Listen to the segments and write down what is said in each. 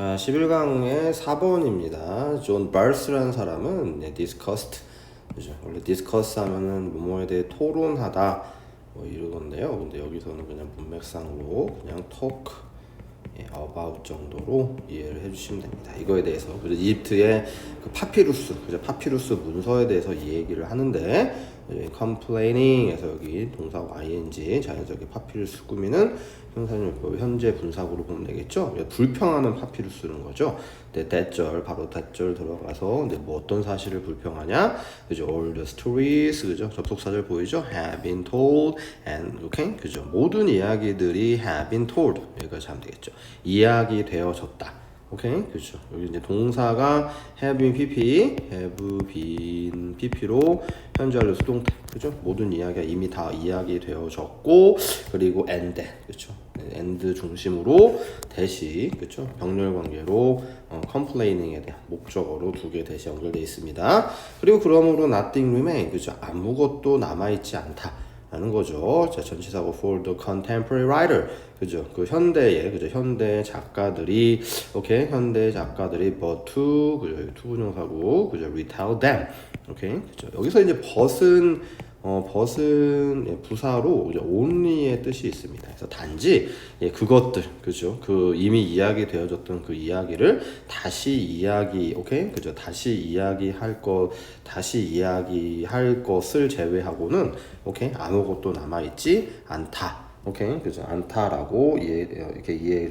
자, 11강의 4번입니다. 존 바스라는 사람은 네, discussed. 그죠? 원래 discuss 하면은 뭐뭐에 대해 토론하다 뭐 이러건데요. 근데 여기서는 그냥 문맥상으로 그냥 talk 예, about 정도로 이해를 해주시면 됩니다. 이거에 대해서 그래서 이집트의 그 파피루스, 그죠? 파피루스 문서에 대해서 이 얘기를 하는데 이제 complainings에서 여기 동사 ing 자연스럽게 파피루스 꾸미는 형사용법 현재 분사구로 보면 되겠죠. 불평하는 파피루스는 거죠. 근데 대절 바로 대절 들어가서 근데 뭐 어떤 사실을 불평하냐? 그죠? All the stories 그죠? 접속사절 보이죠? Have been told and okay 그죠? 모든 이야기들이 have been told 여기까지 되겠죠. 이야기 되어졌다. 오케이? 그죠. 여기 이제 동사가 have been pp have been pp로 현재 완료 수동태 그죠? 모든 이야기가 이미 다 이야기 되어졌고 그리고 and. 그죠? and 중심으로 대시. 그죠? 병렬 관계로 어, complaining 대한 목적어로 두 개 대시 연결되어 있습니다. 그리고 그러므로 nothing remain 그죠? 아무것도 남아 있지 않다 라는 거죠. 자, 전치사고 for the contemporary writer. 그죠? 그 현대의, 그죠? 현대 작가들이, 오케이? 현대 작가들이 but to, 그죠? 투 분용사고, 그죠? retell them. 오케이? 그죠? 여기서 이제 but은, 어, but은 예, 부사로 그죠? only의 뜻이 있습니다. 그래서 단지, 예, 그것들, 그죠? 그 이미 이야기 되어졌던 그 이야기를 다시 이야기, 오케이? 그죠? 다시 이야기할 것, 다시 이야기할 것을 제외하고는, 오케이? 아무것도 남아 있지 않다. 오케이 그죠 않다라고 이해 어, 이렇게 이해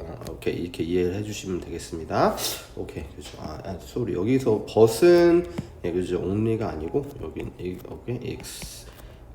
어, 오케이 이렇게 이해를 해주시면 되겠습니다. 오케이 그죠 아, 아 소리 여기서 벗은 예 그죠 only가 아니고 여기 이 오케이 ex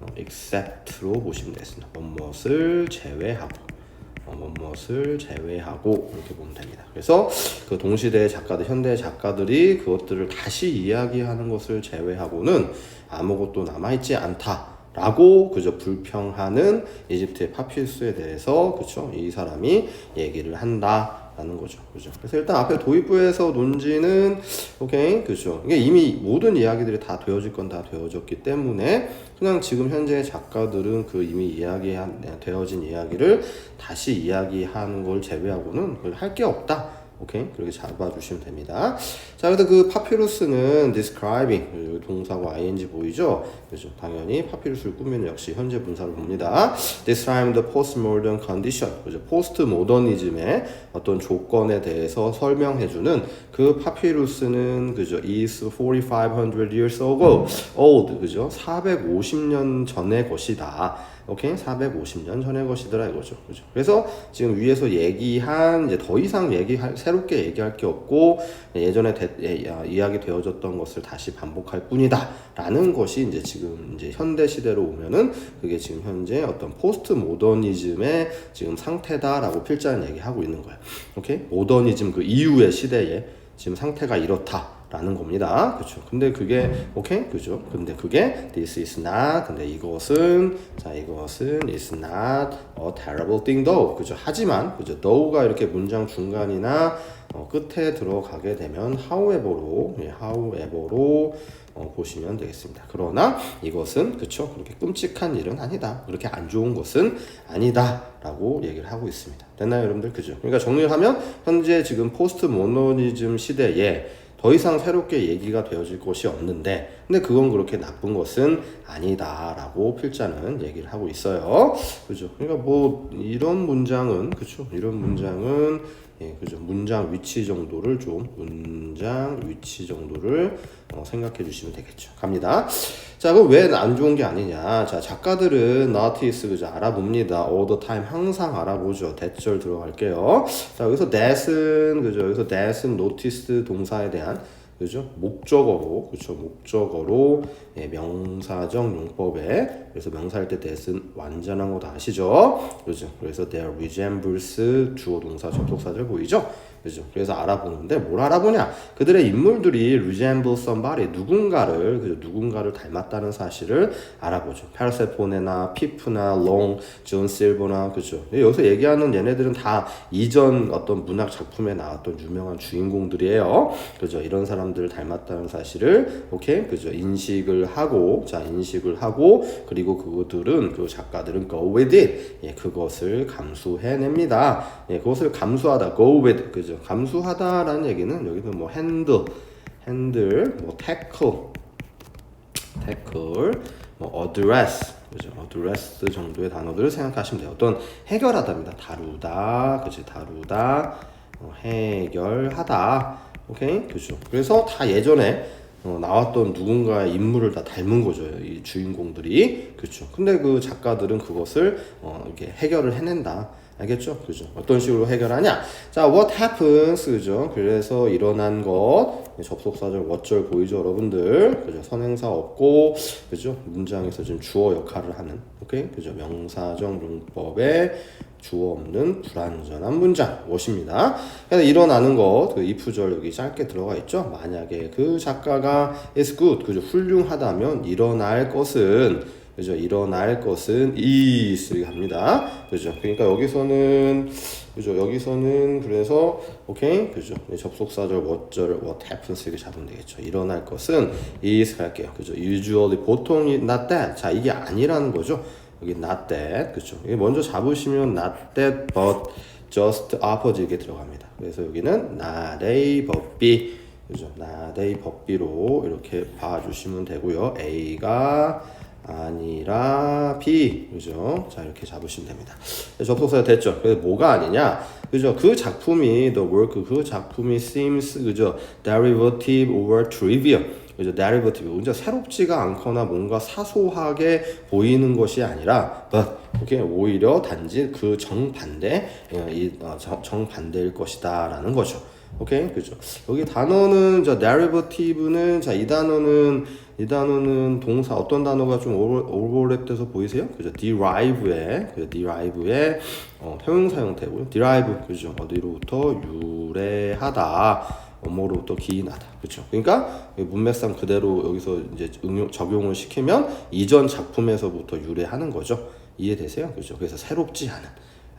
어, except로 보시면 되겠습니다. 무엇을 제외하고 어, 무엇을 제외하고 이렇게 보면 됩니다. 그래서 그 동시대 작가들, 현대 작가들이 그것들을 다시 이야기하는 것을 제외하고는 아무것도 남아있지 않다. 라고 그저 불평하는 이집트의 파피루스에 대해서 그쵸? 이 사람이 얘기를 한다라는 거죠. 그죠? 그래서 일단 앞에 도입부에서 논지는 오케이 그죠? 이게 이미 모든 이야기들이 다 되어질 건 다 되어졌기 때문에 그냥 지금 현재 작가들은 그 이미 이야기한 되어진 이야기를 다시 이야기하는 걸 제외하고는 할 게 없다 오케이 그렇게 잡아주시면 됩니다. 자 그래서 그 파피루스는 describing 동사고 ing 보이죠? 그죠? 당연히 파피루스를 꾸미는 역시 현재 분사를 봅니다. describe the postmodern condition 그죠? 모더니즘의 어떤 조건에 대해서 설명해주는 그 파피루스는 그죠? is 4,500 years ago old 그죠? 450년 전의 것이다. 오케이 450년 전의 것이더라 이거죠 그죠 그래서 지금 위에서 얘기한 이제 더 이상 얘기할 새롭게 얘기할 게 없고 예전에 대, 예, 이야기 되어졌던 것을 다시 반복할 뿐이다 라는 것이 이제 지금 이제 현대 시대로 오면은 그게 지금 현재 어떤 포스트 모더니즘의 지금 상태다라고 필자는 얘기하고 있는 거예요 오케이 모더니즘 그 이후의 시대에 지금 상태가 이렇다 라는 겁니다. 그렇죠. 근데 그게 오케이 그죠. 근데 그게 this is not. 근데 이것은 자 이것은 is not a terrible thing though. 그죠. 하지만 그죠. though가 이렇게 문장 중간이나 어, 끝에 들어가게 되면 however로 예, however로 어, 보시면 되겠습니다. 그러나 이것은 그렇죠. 그렇게 끔찍한 일은 아니다. 그렇게 안 좋은 것은 아니다라고 얘기를 하고 있습니다. 됐나요, 여러분들? 그죠? 그러니까 정리를 하면 현재 지금 포스트 모노니즘 시대에 더 이상 새롭게 얘기가 되어질 것이 없는데 근데 그건 그렇게 나쁜 것은 아니다라고 필자는 얘기를 하고 있어요. 그죠? 그러니까 뭐 이런 문장은 그죠? 이런 문장은 예, 그죠? 문장 위치 정도를 좀 문장 위치 정도를 어, 생각해 주시면 되겠죠. 갑니다. 자, 그럼 왜 안 좋은 게 아니냐? 자, 작가들은 notice 그죠? 알아봅니다. all the time 항상 알아보죠. 대절 들어갈게요. 자, 여기서 that은 그죠? 여기서 that은 notice 동사에 대한 그죠? 목적어로, 그죠? 목적어로 예, 명사적 용법에 그래서 명사할 때 that은 완전한 거 다 아시죠? 그죠? 그래서 there resembles 주어 동사 접속사절 보이죠? 그죠? 그래서 알아보는데 뭘 알아보냐? 그들의 인물들이 resemble somebody 누군가를 그죠? 누군가를 닮았다는 사실을 알아보죠. 페르세포네나 피프나 롱, 존 실버나 그죠? 여기서 얘기하는 얘네들은 다 이전 어떤 문학 작품에 나왔던 유명한 주인공들이에요. 그죠? 이런 사람들을 닮았다는 사실을 오케이 그죠? 인식을 하고 자 인식을 하고 그리고 그들은 그 작가들은 go with it 예, 그것을 감수해냅니다. 예, 그것을 감수하다 go with 그죠? 그죠? 감수하다라는 얘기는 여기서 뭐 handle, handle, 뭐 tackle, tackle, 뭐 address, 그죠? address 정도의 단어들을 생각하시면 돼요. 어떤 해결하다입니다. 다루다, 그지? 다루다, 어, 해결하다, 오케이, 그죠? 그래서 다 예전에 어, 나왔던 누군가의 인물을 다 닮은 거죠. 이 주인공들이. 그렇죠. 근데 그 작가들은 그것을 어, 이렇게 해결을 해낸다. 알겠죠? 그죠? 어떤 식으로 해결하냐? 자, what happens, 그죠? 그래서 일어난 것, 접속사절 what절 보이죠, 여러분들? 그죠? 선행사 없고, 그죠? 문장에서 지금 주어 역할을 하는, 오케이? 그죠? 명사적 용법에 주어 없는 불완전한 문장, what입니다. 그래서 일어나는 것, 그 if절 여기 짧게 들어가 있죠? 만약에 그 작가가 is good, 그죠? 훌륭하다면 일어날 것은 그죠? 일어날 것은 is 이렇게 합니다. 그죠? 그러니까 여기서는 그죠? 여기서는 그래서 오케이 그죠? 네, 접속사절 what절 what happens 이렇게 잡으면 되겠죠. 일어날 것은 is 할게요. 그죠? usually 보통이 not that. 자 이게 아니라는 거죠. 여기 not that 그죠? 이게 먼저 잡으시면 not that but just opposite 이렇게 들어갑니다. 그래서 여기는 not A but B 그죠? not A but B로 이렇게 봐주시면 되고요. A가 아니라 B 그죠? 자 이렇게 잡으시면 됩니다. 접속사가 됐죠. 그래서 뭐가 아니냐? 그죠? 그 작품이 the work 그 작품이 seems 그죠? derivative or trivial 그죠? derivative 진짜 새롭지가 않거나 뭔가 사소하게 보이는 것이 아니라 but 오케이 오히려 단지 그 정반대 어, 이 어, 정- 정반대일 것이다라는 거죠. 오케이? 그죠. 여기 단어는 자 derivative는 자 이 단어는 이 단어는 동사 어떤 단어가 좀 오버랩돼서 보이세요? 그죠. derive에 그죠. derive의 어, 형용사 형태고요. derive 그죠. 어디로부터? 유래하다. 뭐로부터 기인하다. 그렇죠. 그러니까 이 문맥상 그대로 여기서 이제 응용 적용을 시키면 이전 작품에서부터 유래하는 거죠. 이해되세요? 그죠. 그래서 새롭지 않은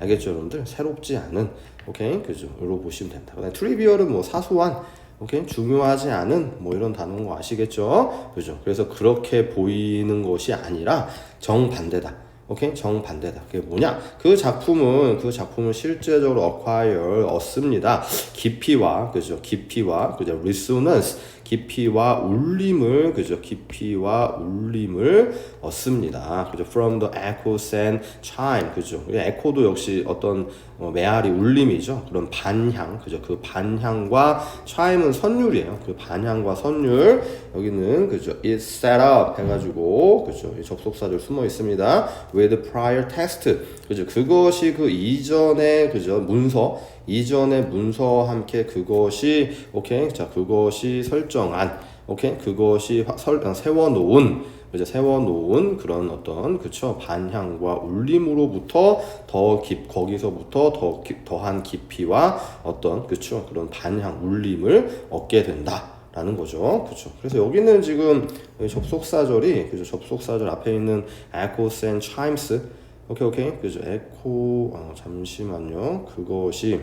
알겠죠, 여러분들? 새롭지 않은, 오케이, 그죠? 로 보시면 된다. 그다음 트리비얼은 뭐 사소한, 오케이, 중요하지 않은 뭐 이런 단어인 거 아시겠죠? 그죠? 그래서 그렇게 보이는 것이 아니라 정반대다. 오케이, 정반대다. 그게 뭐냐? 그 작품은 그 작품을 실제적으로 acquire 얻습니다. 깊이와 그죠? 깊이와 그죠? resonance 깊이와 울림을 그죠? 깊이와 울림을 얻습니다. 그죠? From the echoes and chime 그죠? 에코도 역시 어떤 어, 메아리 울림이죠? 그런 반향 그죠? 그 반향과 chime은 선율이에요. 그 반향과 선율 여기는 그죠? Is set up 해가지고 그죠? 이 접속사들 숨어 있습니다. With prior text 그죠? 그것이 그 이전의 그죠? 문서 이전의 문서와 함께 그것이 오케이 자 그것이 설정한 오케이 그것이 화- 설 어, 세워놓은 이제 세워놓은 그런 어떤 그쵸 반향과 울림으로부터 더 깊 거기서부터 더 깊, 더한 깊이와 어떤 그쵸 그런 반향 울림을 얻게 된다. 라는 거죠. 그렇죠. 그래서 여기는 지금 접속사절이 그죠. 접속사절 앞에 있는 echoes and chimes 오케이 오케이 그죠. 에코 어, 잠시만요. 그것이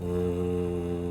음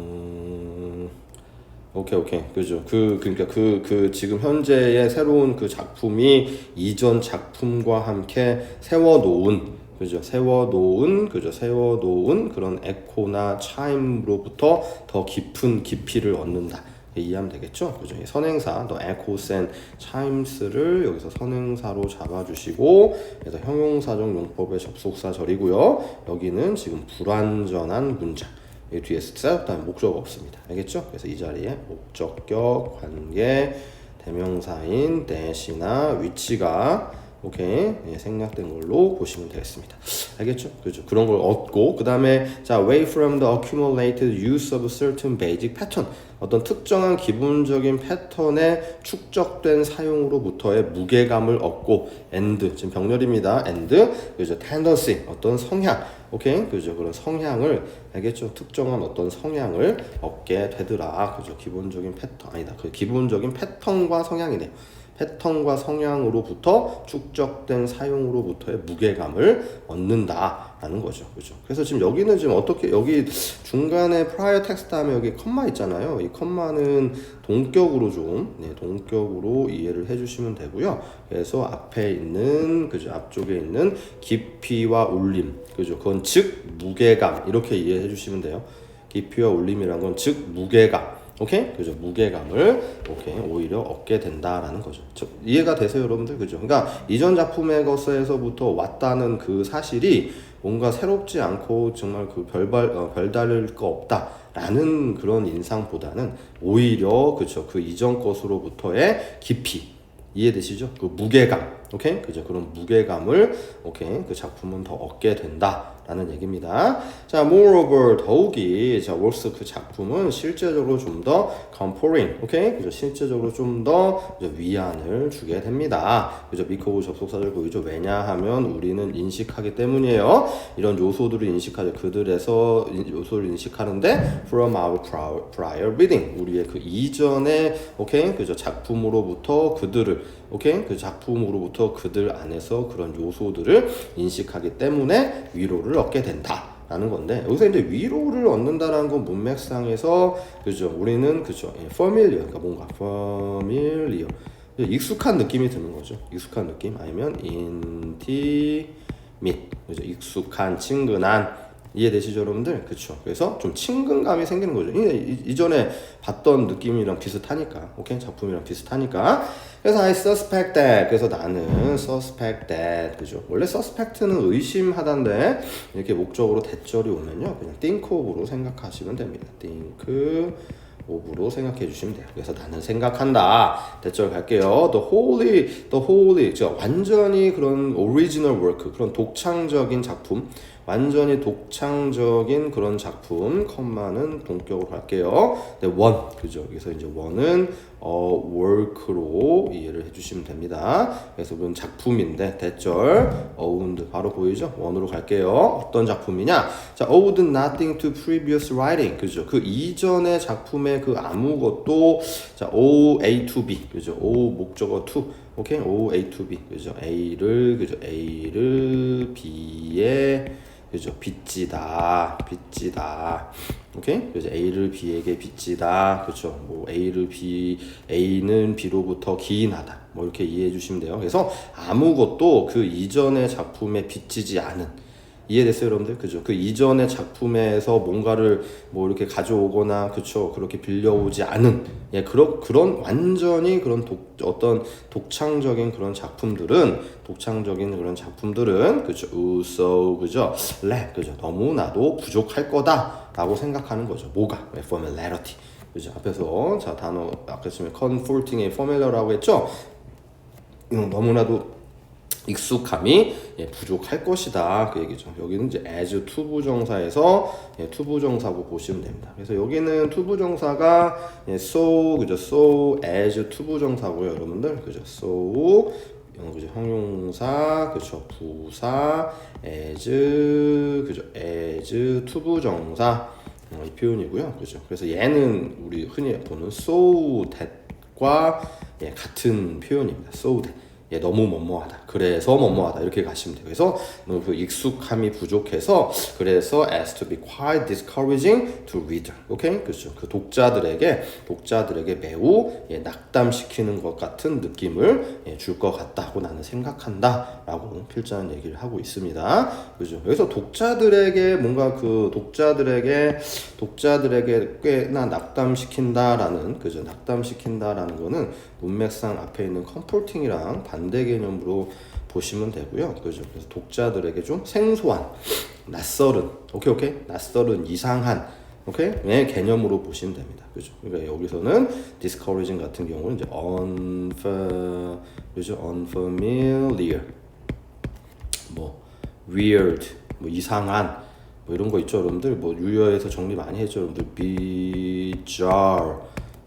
오케이 오케이. 그죠. 그 그러니까 그그 지금 현재의 새로운 그 작품이 이전 작품과 함께 세워놓은 그죠. 세워놓은 그죠. 세워놓은 그런 에코나 차임으로부터 더 깊은 깊이를 얻는다. 이해하면 되겠죠? 그죠. 이 선행사 더 and chimes를 여기서 선행사로 잡아주시고 그래서 형용사적 용법의 접속사 절이고요. 여기는 지금 불완전한 문장. 이 뒤에 스 그다음에 목적 없습니다. 알겠죠? 그래서 이 자리에 목적격, 관계, 대명사인 대시나 위치가 오케이 예, 생략된 걸로 보시면 되겠습니다. 알겠죠? 그죠? 그런 걸 얻고 그 다음에 자 away from the accumulated use of certain basic pattern 어떤 특정한 기본적인 패턴의 축적된 사용으로부터의 무게감을 얻고 and 지금 병렬입니다. and 그죠? tendency 어떤 성향 오케이 그죠? 그런 성향을 알겠죠? 특정한 어떤 성향을 얻게 되더라. 그죠? 기본적인 패턴 아니다. 그 기본적인 패턴과 성향이네요. 패턴과 성향으로부터 축적된 사용으로부터의 무게감을 얻는다. 라는 거죠. 그죠? 그래서 지금 여기는 지금 어떻게 여기 중간에 prior text 다음에 여기 컴마 있잖아요. 이 컴마는 동격으로 좀 네, 동격으로 이해를 해 주시면 되고요. 그래서 앞에 있는 그죠? 앞쪽에 있는 깊이와 울림. 그죠? 그건 즉 무게감 이렇게 이해해 주시면 돼요. 깊이와 울림이란 건 즉 무게감. 오케이? 그죠? 무게감을 오케이 오히려 얻게 된다라는 거죠. 저, 이해가 되세요, 여러분들? 그죠? 그러니까 이전 작품의 것에서부터 왔다는 그 사실이 뭔가 새롭지 않고 정말 그 별발 어, 별다를 거 없다라는 그런 인상보다는 오히려 그죠? 그 이전 것으로부터의 깊이 이해되시죠? 그 무게감, 오케이? 그죠? 그런 무게감을 오케이 그 작품은 더 얻게 된다라는 얘기입니다. 자, moreover 더욱이 자 월스 그 작품은 실제적으로 좀 더 comforting, 오케이? 그죠? 실제적으로 좀 더 위안을 주게 됩니다. 그죠? 미코브 접속사절 보이죠? 왜냐하면 우리는 인식하기 때문이에요. 이런 요소들을 인식하죠. 그들에서 인- 요소를 인식하는데 from our prior reading 우리의 그 이전의 오케이 그죠 작품으로부터 그들을 오케이? 그 작품으로부터 그들 안에서 그런 요소들을 인식하기 때문에 위로를 얻게 된다. 라는 건데 여기서 이제 위로를 얻는다라는 건 문맥상에서 그죠? 우리는 그죠? 예, familiar 그러니까 뭔가 familiar. 익숙한 느낌이 드는 거죠. 익숙한 느낌. 아니면 intimate. 그죠? 익숙한 친근한 이해되시죠 여러분들? 그쵸. 그래서 좀 친근감이 생기는 거죠. 이- 이- 이 전에 봤던 느낌이랑 비슷하니까 오케이? 작품이랑 비슷하니까. 그래서 I suspect that. 그래서 나는 suspect that. 그죠? 원래 suspect는 의심하다인데 이렇게 목적으로 대절이 오면요. 그냥 think of로 생각하시면 됩니다. think of로 생각해 주시면 돼요. 그래서 나는 생각한다. 대절 갈게요. The holy the holy. 저 완전히 그런 original work 그런 독창적인 작품 완전히 독창적인 그런 작품 컴마는 동격으로 할게요. 네, 원 그죠? 그래서 이제 원은 어 work로 이해를 해주시면 됩니다. 그래서 그건 작품인데 대절 어운드 바로 보이죠? 원으로 갈게요. 어떤 작품이냐? 자, owed nothing to previous writing 그죠? 그 이전의 작품의 그 아무것도 자 O A to B 그죠? O 목적어 to 오케이 O A to B 그죠? A를 그죠? A를 B에 그죠? 빚지다, 빚지다. 오케이? 그래서 A를 B에게 빚지다. 그죠? 뭐 A를 B, A는 B로부터 기인하다. 뭐 이렇게 이해해 주시면 돼요. 그래서 아무것도 그 이전의 작품에 빚지지 않은 이해됐어요, 여러분들? 그죠? 그 이전의 작품에서 뭔가를 뭐 이렇게 가져오거나, 그쵸? 그렇게 빌려오지 않은, 예, 그런, 그런 완전히 그런 독, 어떤 독창적인 그런 작품들은, 독창적인 그런 작품들은, 그죠? 우서, 그죠? 래, 그죠? 너무나도 부족할 거다. 라고 생각하는 거죠. 뭐가? 왜? familiarity. 그죠? 앞에서, 자, 단어, 아까 처음에 comforting의 formula라고 했죠? 이건 너무나도 익숙함이 예, 부족할 것이다 그 얘기죠. 여기는 이제 as 투부정사에서 예, 투부정사고 보시면 됩니다. 그래서 여기는 투부정사가 예, so 그죠, so as 투부정사고요, 여러분들 그죠, so 어, 그죠, 형용사 그죠, 부사 as 그죠, as 투부정사 어, 이 표현이고요, 그죠. 그래서 얘는 우리 흔히 보는 so that과 예, 같은 표현입니다. so that. 예, 너무 뭐뭐하다. 그래서 뭐뭐하다. 이렇게 가시면 돼요. 그래서 너무 그 익숙함이 부족해서 그래서 as to be quite discouraging to reader. 오케이? 그렇죠. 그 독자들에게 독자들에게 매우 예, 낙담시키는 것 같은 느낌을 예, 줄것 같다고 나는 생각한다라고 필자는 얘기를 하고 있습니다. 그죠? 그래서 독자들에게 뭔가 그 독자들에게 독자들에게 꽤나 낙담시킨다라는 그죠? 낙담시킨다라는 거는 문맥상 앞에 있는 컴포팅이랑 반대 개념으로 보시면 되고요. 그죠? 그래서 독자들에게 좀 생소한, 낯설은, 오케이, 오케이? 낯설은, 이상한, 오케이? 네, 개념으로 보시면 됩니다. 그죠? 그러니까 여기서는 discouraging 같은 경우는 이제 unfa, 그죠? unfamiliar, 뭐, weird, 뭐, 이상한, 뭐 이런 거 있죠, 여러분들? 뭐, 유효에서 정리 많이 했죠, 여러분들? bizarre,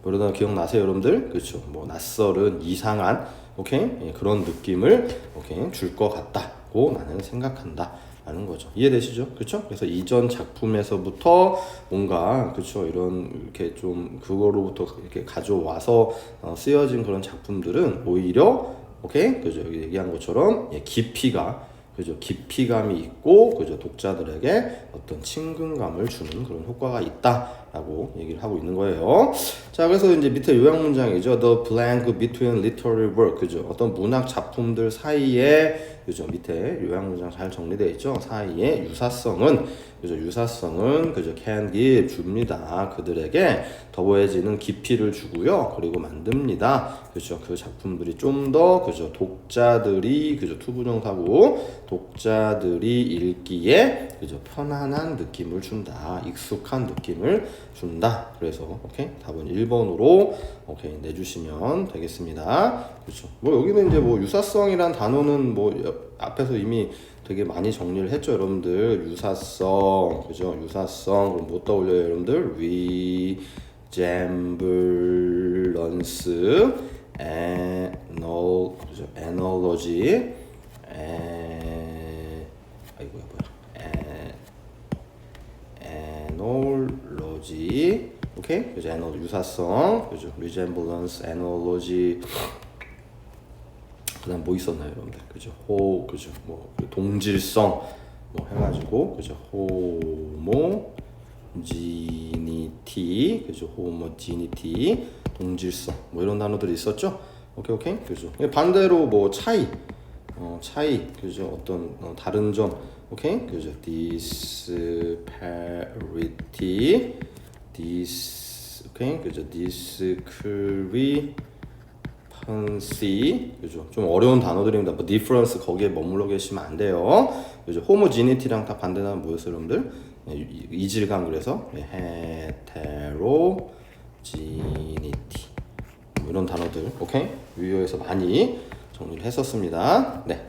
뭐 이러다 기억나세요, 여러분들? 그렇죠. 뭐 낯설은 이상한 오케이 예, 그런 느낌을 오케이 줄 것 같다고 나는 생각한다. 라는 거죠. 이해되시죠? 그렇죠? 그래서 이전 작품에서부터 뭔가 그렇죠 이런 이렇게 좀 그거로부터 이렇게 가져와서 어, 쓰여진 그런 작품들은 오히려 오케이 그죠 여기 얘기한 것처럼 예, 깊이가 그죠 깊이감이 있고 그죠 독자들에게 어떤 친근감을 주는 그런 효과가 있다 라고 얘기를 하고 있는 거예요. 자 그래서 이제 밑에 요약 문장이죠. The blank between literary work 그죠 어떤 문학 작품들 사이에 그죠 밑에 요약 문장 잘 정리되어 있죠. 사이에 유사성은 그죠 유사성은 그죠 can give 줍니다. 그들에게 더해지는 깊이를 주고요. 그리고 만듭니다. 그죠 그 작품들이 좀 더 그죠 독자들이 그죠 투부정사고 독자들이 읽기에 그죠 편안한 느낌을 준다. 익숙한 느낌을 준다. 그래서 오케이 답은 1번으로 오케이 내주시면 되겠습니다. 그렇죠. 뭐 여기는 이제 뭐 유사성이란 단어는 뭐 옆- 앞에서 이미 되게 많이 정리를 했죠, 여러분들. 유사성, 그죠? 유사성 그럼 뭐 떠올려요, 여러분들? resemblance, anal, 그죠? analogy, 에, 아이고야 뭐야? 에, analogy, 오케이? 그죠? anal 유사성, 그죠? resemblance, analogy. 그다음 뭐 있었나요, 여러분들? 그죠? 호, 그죠? 뭐 동질성 뭐 해가지고 그죠? 호모 지니티, 그죠? 호모 지니티, 동질성 뭐 이런 단어들이 있었죠? 오케이 오케이 그죠? 반대로 뭐 차이, 어 차이 그죠? 어떤 어, 다른 점 오케이 그죠? disparity, dis 오케이 그죠? fancy 그죠. 좀 어려운 단어들입니다. 뭐 difference 거기에 머물러 계시면 안 돼요. 그죠. homogeneity랑 다 반대는 뭐였어요 여러분들. 네, 이- 이질감 그래서 뭐 이런 단어들 오케이? 유효에서 많이 정리를 했었습니다. 네